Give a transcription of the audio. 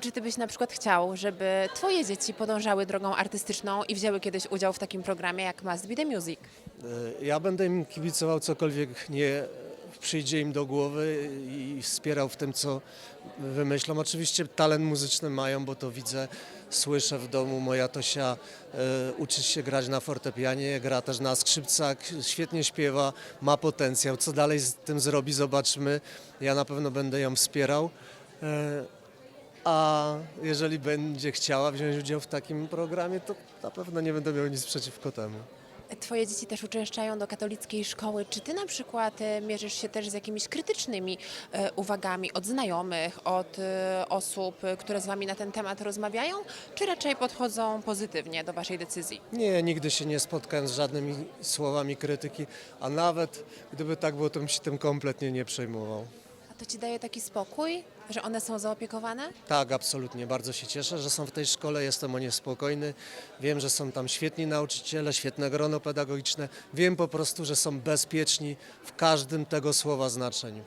Czy ty byś na przykład chciał, żeby twoje dzieci podążały drogą artystyczną i wzięły kiedyś udział w takim programie jak Must Be The Music? E, Ja będę im kibicował cokolwiek nie przyjdzie im do głowy i wspierał w tym, co wymyślą. Oczywiście talent muzyczny mają, bo to widzę, słyszę w domu. Moja Tosia e, uczy się grać na fortepianie, gra też na skrzypcach, świetnie śpiewa, ma potencjał. Co dalej z tym zrobi, zobaczymy. Ja na pewno będę ją wspierał. E, a jeżeli będzie chciała wziąć udział w takim programie, to na pewno nie będę miał nic przeciwko temu. Twoje dzieci też uczęszczają do katolickiej szkoły. Czy ty na przykład e, mierzysz się też z jakimiś krytycznymi e, uwagami od znajomych, od e, osób, które z wami na ten temat rozmawiają, czy raczej podchodzą pozytywnie do waszej decyzji? Nie, nigdy się nie spotkałem z żadnymi słowami krytyki, a nawet gdyby tak było, to bym się tym kompletnie nie przejmował. To ci daje taki spokój, że one są zaopiekowane? Tak, absolutnie. Bardzo się cieszę, że są w tej szkole. Jestem o nie spokojny. Wiem, że są tam świetni nauczyciele, świetne grono pedagogiczne. Wiem po prostu, że są bezpieczni w każdym tego słowa znaczeniu.